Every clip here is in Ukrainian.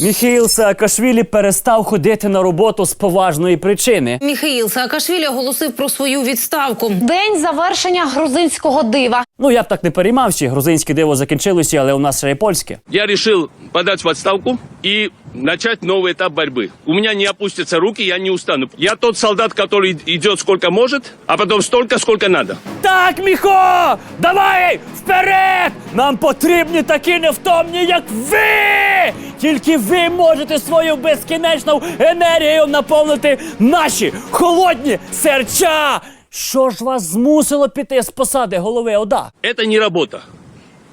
Міхаїл Саакашвілі перестав ходити на роботу з поважної причини. Міхаїл Саакашвілі оголосив про свою відставку. День завершення грузинського дива. Ну я б так не переймався. Грузинське диво закінчилося, але у нас ще є польське. Я решил подать в отставку и начать новый этап борьбы. У меня не опустятся руки, я не устану. Я тот солдат, который идет сколько может, а потом столько, сколько надо. Так, міхо! Давай! Вперед! Нам потрібні такі невтомні, як ви! Тільки ви можете свою безкінечну енергію наповнити наші холодні серця! Що ж вас змусило піти з посади голови ОДА? Это не работа.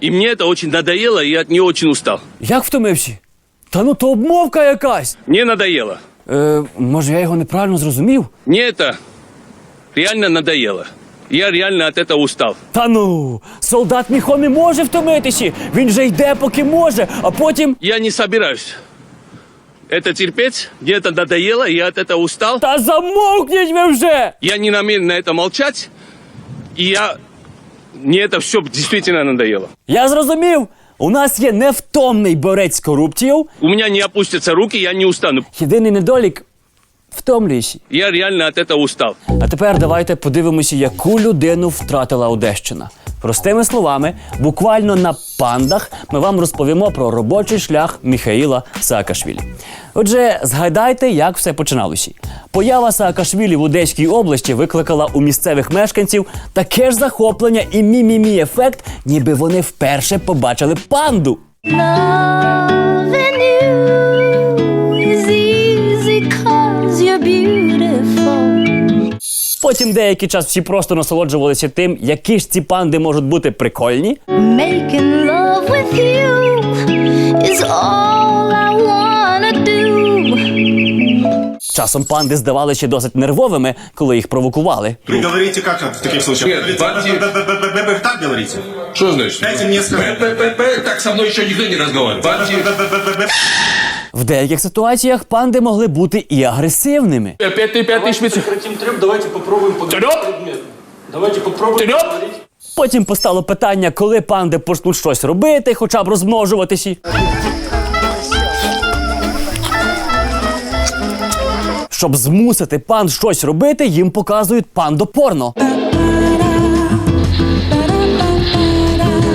И мне это очень надоело, и я от нее очень устал. Як втомився? Та ну то обмовка якась. Мне надоело. Е, може, я його неправильно зрозумів? Мне это реально надоело. Я реально от этого устал. Та ну, солдат Міхо не може втомитися. Він же йде, поки може, а потім. Я не собираюсь это терпеть. Мне это надоело, я от этого устал. Та замовкніть ви вже! Я не намерен на это молчать. И я... Мне это все действительно надоело. Я зрозумів. У нас є невтомний борець з корупцією. У меня не опустятся руки, я не устану. Єдиний недолік втомлюєшся. Я реально от этого устал. А тепер давайте подивимося, яку людину втратила Одещина. Простими словами, буквально на пандах ми вам розповімо про робочий шлях Міхаїла Саакашвілі. Отже, згадайте, як все починалося. Поява Саакашвілі в Одеській області викликала у місцевих мешканців таке ж захоплення і мі-мі-мі ефект, ніби вони вперше побачили панду. Loving Потім деякий час всі просто насолоджувалися тим, які ж ці панди можуть бути прикольні. Making love with you is all I wanna do. Часом панди здавалися досить нервовими, коли їх провокували. Вы говорите как в таких случаях? Так говорите? Что значит? Дайте мне сказать. Так со мной еще никто не разговаривал. «Б-б-б-б-б». В деяких ситуаціях панди могли бути і агресивними. Опять ты пятый шпиц. Хотим треп, давайте попробуем поговорить. Давайте попробуем поговорить. Потім постало питання, коли панди почнуть щось робити, хоча б розмножуватися. Щоб змусити панд щось робити, їм показують пандопорно.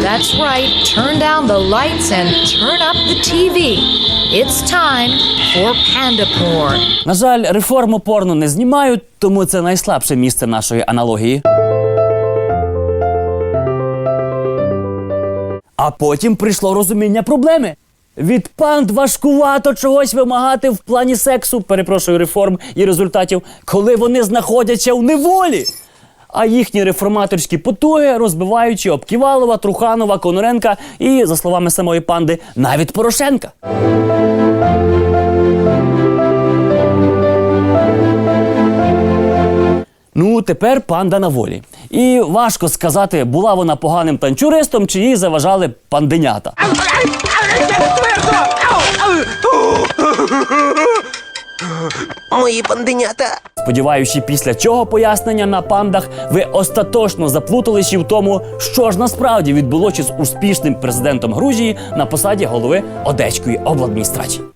That's right. Turn down the lights and turn up the TV. It's time for panda porn. На жаль, реформу порно не знімають, тому це найслабше місце нашої аналогії. А потім прийшло розуміння проблеми. Від панд важкувато чогось вимагати в плані сексу, перепрошую, реформ і результатів, коли вони знаходяться у неволі. А їхні реформаторські потуги розбиваючи об Ківалова, Труханова, Коноренка і, за словами самої панди, навіть Порошенка. Ну, тепер панда на волі. І важко сказати, була вона поганим танчуристом, чи їй заважали панденята. Мої панденята. Сподіваюся, після цього пояснення на пандах ви остаточно заплуталися в тому, що ж насправді відбулося з успішним президентом Грузії на посаді голови Одеської обладміністрації.